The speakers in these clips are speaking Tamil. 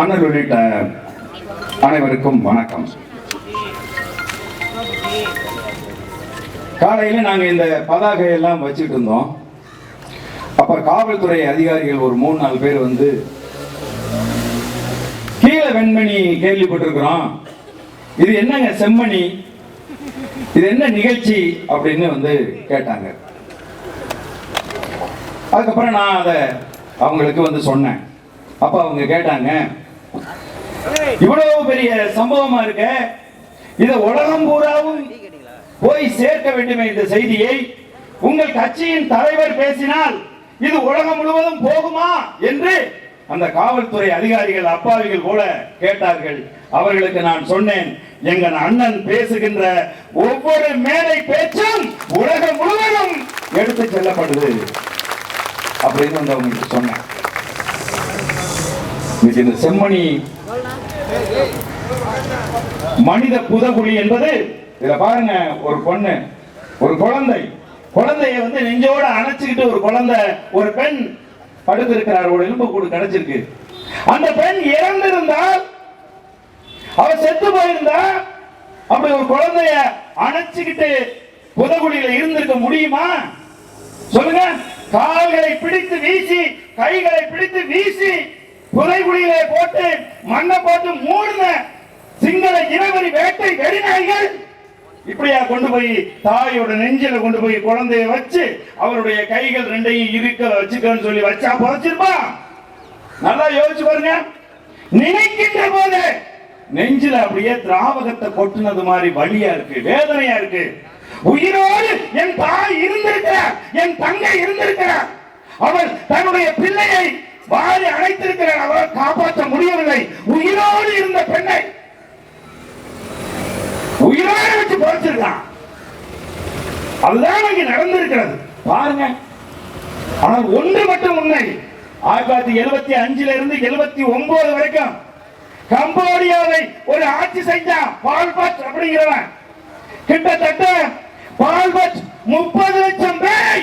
அண்ணல் உள்ளிட்ட அனைவருக்கும் வணக்கம். காலையில நாங்க இந்த பதாகை எல்லாம் வச்சுட்டு இருந்தோம். அப்ப காவல்துறை அதிகாரிகள் ஒரு மூணு நாலு பேர் வந்து கீழே வெண்மணி கேள்விப்பட்டிருக்கிறோம். இது என்னங்க செம்மணி? இது என்ன நிகழ்ச்சி? அப்படின்னு வந்து கேட்டாங்க. அதுக்கப்புறம் நான் அதை அவங்களுக்கு வந்து சொன்னேன். அப்ப அவங்க கேட்டாங்க இவ்வளவு பெரிய சம்பவமா இருக்க? இத உலகம் பூராவும் போய் சேர்க்க வேண்டுமே இந்த செய்தியை. உங்கள் கட்சியின் தலைவர் பேசினால் இது உலகம் முழுவதும் போகுமா என்று அந்த காவல்துறை அதிகாரிகள் அப்பாவிகள் போல கேட்டார்கள். அவர்களுக்கு நான் சொன்னேன் எங்கள் அண்ணன் பேசுகின்ற ஒவ்வொரு மேடை பேச்சும் உலகம் முழுவதும் எடுத்து செல்லப்படுது. அப்படின்னு வந்து அவங்களுக்கு சொன்னேன். இந்த செம்மணி. மனித புதகுழி என்பது இத பாருங்க ஒரு பொண்ணு ஒரு குழந்தை. குழந்தைய வந்து நெஞ்சோட அணைச்சுக்கிட்டு ஒரு குழந்தை ஒரு பெண் படுத்திருக்கிறார். ஒரு எலும்பு கூடு கிடைச்சிருக்கு அந்த பெண் இறந்திருந்தால் அவ செத்து போயிருந்தா அப்படி ஒரு குழந்தைய அணைச்சுக்கிட்டு புதகுழியில இருந்திருக்க முடியுமா? சொல்லுங்க. கால்களை பிடித்து வீசி கைகளை பிடித்து வீசி புதைகுழியிலே போட்டு மண்ணை போட்டு மூடின சிங்கள இனவரி வேட்டை வெறிநாய்கள் இப்படியா கொண்டு போய் தாயோட நெஞ்சில கொண்டு போய் குழந்தைய வச்சு அவருடைய கைகள் ரெண்டையும் இருக்க வச்சுக்கன்னு சொல்லி வச்சா புதைச்சிருப்பா நல்லா யோசிச்சு பாருங்க. நினைக்கின்ற போது நெஞ்சில அப்படியே திராவகத்தை கொட்டுனது மாதிரி வலியா இருக்கு வேதனையா இருக்கு. உயிரோடு என் தாய் இருந்திருக்கிறார் என் தங்கை இருந்திருக்கிறார். அவள் தன்னுடைய பிள்ளையை வாரி அழைத்திருக்கிறார் அவள் காப்பாற்ற முடியவில்லை. உயிரோடு இருந்த பெண்ணை உயிரோடு வச்சு புதைச்சிருக்கான் அதுதான் இங்க நடந்திருக்கிறது. பாருங்க. ஆனால் ஒன்று மட்டும் உண்மை. ஆயிரத்தி தொள்ளாயிரத்தி எழுபத்தி அஞ்சுல இருந்து எழுபத்தி ஒன்பது வரைக்கும் கம்போடியாவை ஒரு ஆட்சி செஞ்சான் பால்பட் அப்படிங்கிறவன். கிட்டத்தட்ட பால்பட் முப்பது லட்சம் பேரை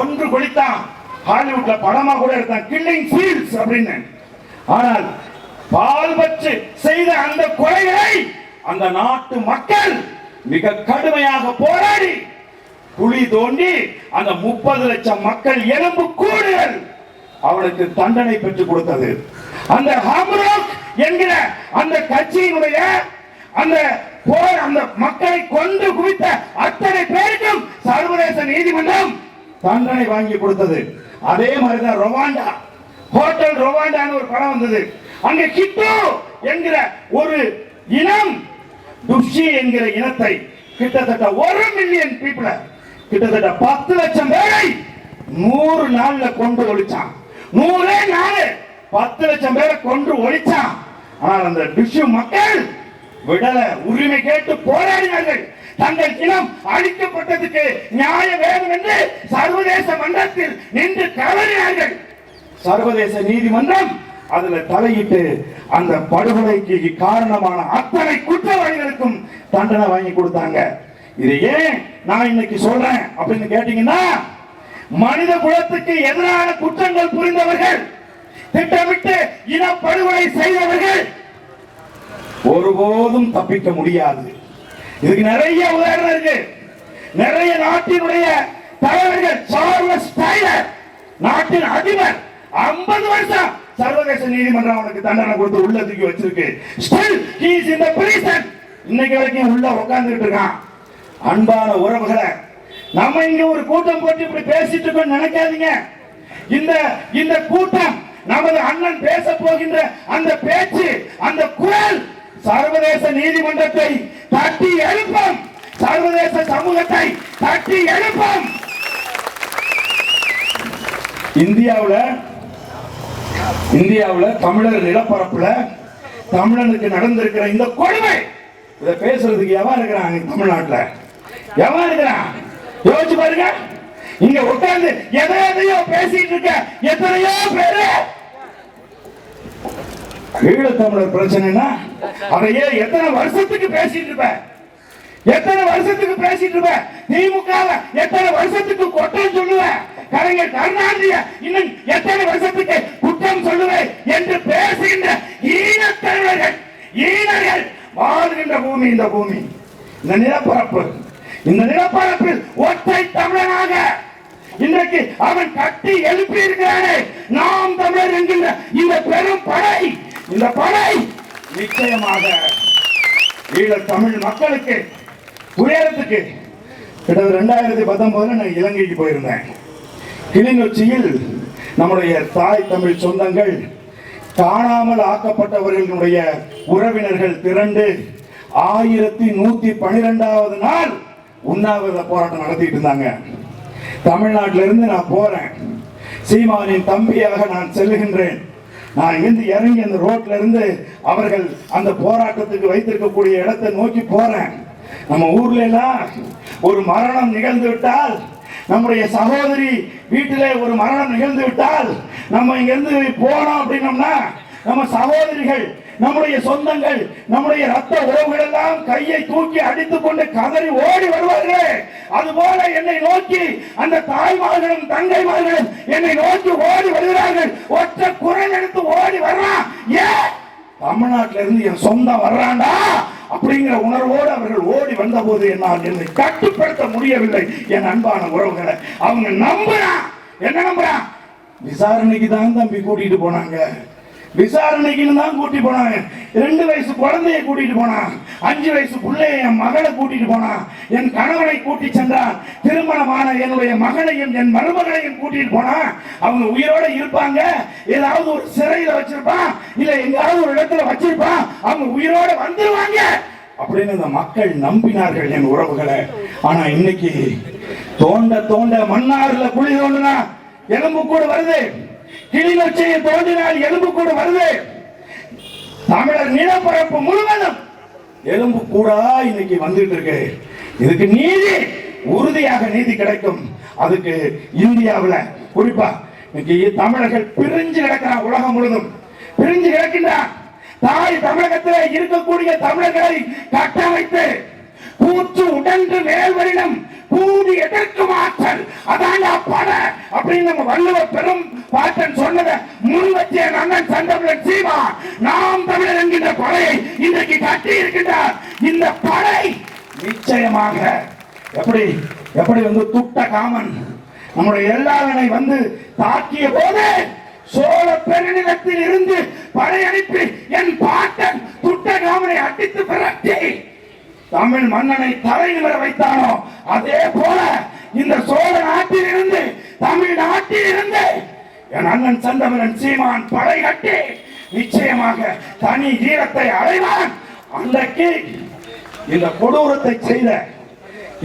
ஒன்று குளித்தான். ஹாலிவுட்ல படமா கூட எடுத்தான் கில்லிங் ஃபீல்ஸ் அப்படின்னு. ஆனால் பால் வச்சு செய்த அந்த கொலைகளை அந்த நாட்டு மக்கள் மிக கடுமையாக போராடி குழி தோண்டி அந்த முப்பது லட்சம் மக்கள் எலும்பு கூடுகள் அவனுக்கு தண்டனை பெற்றுக் கொடுத்தது. அந்த ஹம்ரோக் என்கிற அந்த கட்சியினுடைய அந்த போர் அந்த மக்களை கொண்டு குவித்த அத்தனை பேருக்கும் சர்வதேச நீதிமன்றம் தண்டனை வாங்கி கொடுத்தது. அதே மாதிரிதான் ரொவாண்டா. ஹோட்டல் ரொவாண்டான்னு ஒரு படம் வந்தது. அங்க கிட்டோ என்கிற ஒரு இனம் துஷி என்கிற இனத்தை கிட்டத்தட்ட ஒரு மில்லியன் பீப்புள கிட்டத்தட்ட பத்து லட்சம் பேரை நூறு நாள்ல கொண்டு ஒழிச்சான். நூறே நாலு பத்து லட்சம் பேரை கொன்று ஒழிச்சான். ஆனால் அந்த டிஷு மக்கள் விடல உரிமை கேட்டு போராடினார்கள். தங்கள் இனம் அழிக்கப்பட்டதுக்கு நியாயம் வேண்டும் என்று சர்வதேச மன்றத்தில் நின்று கலறினார்கள். சர்வதேச நீதிமன்றம் அதுல தலையிட்டு அந்த படுகொலைக்கு காரணமான அத்தனை குற்றவாளிகளுக்கும் தண்டனை வாங்கி கொடுத்தாங்க. இது ஏன் நான் இன்னைக்கு சொல்றேன் அப்படின்னு கேட்டீங்கன்னா மனித குலத்துக்கு எதிரான குற்றங்கள் புரிந்தவர்கள் திட்டமிட்டு இனப்படுகொலை செய்தவர்கள் ஒருபோதும் தப்பிக்க முடியாது. இதுக்கு நிறைய உதாரணம் இருக்கு. நிறைய நாட்டினுடைய தலைவர்கள் சார்லஸ் டைலர் நாட்டின் அதிபர். 50 வருஷம் சர்வதேச நீதிமன்றம் அவனுக்கு தண்டனை கொடுத்து உள்ள தூக்கி வச்சிருக்கு. Still he is in the prison இன்னைக்கு வரைக்கும் உள்ள உட்கார்ந்துட்டு இருக்கான். அன்பான உறவுகளை நம்ம இங்க ஒரு கூட்டம் போட்டு இப்படி பேசிட்டு இருக்கோம் நினைக்காதீங்க. இந்த இந்த கூட்டம் நமது அண்ணன் பேச போகின்ற அந்த பேச்சு அந்த குரல் சர்வதேச நீதிமன்றத்தை தட்டி எழுப்பும். சர்வதேச சமூகத்தை தட்டி எழுப்பும். இந்தியாவுல இந்தியாவுல தமிழர் நிலப்பரப்புல தமிழனுக்கு நடந்திருக்கிற இந்த கொடுமை. இத பேசுறதுக்கு எவா இருக்கிறான் தமிழ்நாட்டுல? எவா இருக்கிறான்? யோசிச்சு பாருங்க. இங்க உட்கார்ந்து எதை எதையோ பேசிட்டு இருக்க எத்தனையோ பேரு ஈழத்தமிழர் பிரச்சனைனா அதையே எத்தனை வருஷத்துக்கு பேசிட்டு இருப்ப? எத்தனை வருஷத்துக்கு பேசிட்டு இருப்ப? திமுக எத்தனை வருஷத்துக்கு கொட்டம் சொல்லுவ? கலைஞர் கருணாநிதிய இன்னும் எத்தனை வருஷத்துக்கு குற்றம் சொல்லுவேன் என்று பேசுகின்ற ஈழத்தமிழர்கள் ஈழர்கள் வாழ்கின்ற பூமி இந்த பூமி. இந்த நிலப்பரப்பு இந்த நிலப்பரப்பில் ஒற்றை தமிழனாக இன்றைக்கு அவன் கட்டி எழுப்பி இருக்கிறானே நாம் தமிழர் என்கின்ற இந்த பெரும் படை இந்த படை நிச்சயமாக ஈழ தமிழ் மக்களுக்கு உயரத்துக்கு கிட்டத்தட்ட ரெண்டாயிரத்தி பத்தொன்பதுல நான் இலங்கைக்கு போயிருந்தேன். கிளிநொச்சியில் நம்முடைய தாய் தமிழ் சொந்தங்கள் காணாமல் ஆக்கப்பட்டவர்களுடைய உறவினர்கள் திரண்டு ஆயிரத்தி நூத்தி பனிரெண்டாவது நாள் உண்ணாவிரத போராட்டம் நடத்திட்டு இருந்தாங்க. தமிழ்நாட்டிலிருந்து நான் போறேன். சீமானின் தம்பியாக நான் செல்லுகின்றேன். நான் இருந்து இறங்கி அந்த ரோட்ல இருந்து அவர்கள் அந்த போராட்டத்துக்கு வைத்திருக்கக்கூடிய இடத்தை நோக்கி போறேன். நம்ம ஊர்ல எல்லாம் ஒரு மரணம் நிகழ்ந்து விட்டால் நம்முடைய சகோதரி வீட்டிலே ஒரு மரணம் நிகழ்ந்து விட்டால் நம்ம இங்கிருந்து போனோம் அப்படின்னோம்னா நம்ம சகோதரிகள் நம்முடைய சொந்தங்கள் நம்முடைய ரத்த உறவுகள் எல்லாம் கையை தூக்கி அடித்துக் கொண்டு கதறி ஓடி வருவார்கள். அதுபோல என்னை நோக்கி அந்த தாய்மார்களும் தங்கைமார்களும் என்னை நோக்கி ஓடி வருகிறார்கள். ஒற்றை குரல் எடுத்து ஓடி வர்றான் ஏன் தமிழ்நாட்டில இருந்து என் சொந்தம் வர்றாண்டா? அப்படிங்கிற உணர்வோடு அவர்கள் ஓடி வந்தபோது என்னால் என்னை கட்டுப்படுத்த முடியவில்லை. என் அன்பான உறவுகளை அவங்க நம்புறான் என்ன நம்புறான் விசாரணைக்கு தான் தம்பி கூட்டிட்டு போனாங்க. விசாரணைக்குன்னு தான் கூட்டி போனாங்க. ரெண்டு வயசு குழந்தைய கூட்டிட்டு போனான் அஞ்சு வயசு பிள்ளைய என் மகளை கூட்டிட்டு போனான் என் கணவனை கூட்டி சென்றான் திருமணமான என்னுடைய மகனையும் என் மருமகனையும் கூட்டிட்டு போனான் அவங்க உயிரோட இருப்பாங்க. ஏதாவது ஒரு சிறையில வச்சிருப்பான் இல்ல எங்காவது ஒரு இடத்துல வச்சிருப்பான் அவங்க உயிரோட வந்துருவாங்க அப்படின்னு இந்த மக்கள் நம்பினார்கள் என் உறவுகளை. ஆனா இன்னைக்கு தோண்ட தோண்ட மன்னார்ல குழி தோண்டுனா எலும்பு கூட வருது. கிளிநொச்சியை தோன்றினால் எலும்பு கூட வருது. தமிழர் நிலப்பரப்பு முழுவதும் எலும்பு கூடா இன்னைக்கு வந்துட்டு இருக்கு. இதுக்கு நீதி உறுதியாக நீதி கிடைக்கும். அதுக்கு இந்தியாவுல குறிப்பா இன்னைக்கு தமிழர்கள் பிரிஞ்சு கிடக்கிறான் உலகம் முழுதும். பிரிஞ்சு கிடக்கின்றான் தாய் தமிழகத்தில் இருக்கக்கூடிய தமிழர்களை கட்டமைத்து கூற்று உடன்று மேல்வரிடம் பூமி எதற்கும் ஆற்றல் அதான் அப்பட அப்படின்னு நம்ம வள்ளுவர் பெரும் பாட்டன் சொன்னதை முன் வச்ச அண்ணன் சந்தமிழன் சீமா நாம் தமிழர் என்கின்ற படையை இன்றைக்கு கட்டி இருக்கின்றார். இந்த படை நிச்சயமாக எப்படி எப்படி வந்து துட்ட காமன்? நம்முடைய எல்லாரனை வந்து தாக்கிய போது சோழ பெருநிலத்தில் இருந்து படையனுப்பி என் பாட்டன் துட்ட காமனை அடித்து பிறட்டி தமிழ் மன்னனை தலை நிமிர வைத்தானோ? அதே போல இந்த சோழ நாட்டில் இருந்து தமிழ் நாட்டில் இருந்து என் அண்ணன் சந்தமரன் சீமான் படை கட்டி நிச்சயமாக தனி வீரத்தை அடைவான். அன்றைக்கு இந்த கொடூரத்தை செய்த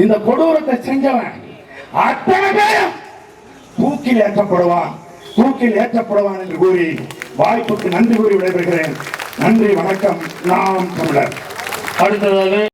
இந்த கொடூரத்தை செஞ்சவன் அத்தனை பேரும் தூக்கில் ஏற்றப்படுவான். தூக்கில் ஏற்றப்படுவான் என்று கூறி வாய்ப்புக்கு நன்றி கூறி விடைபெறுகிறேன். நன்றி வணக்கம். நாம் தமிழர். அடுத்ததாக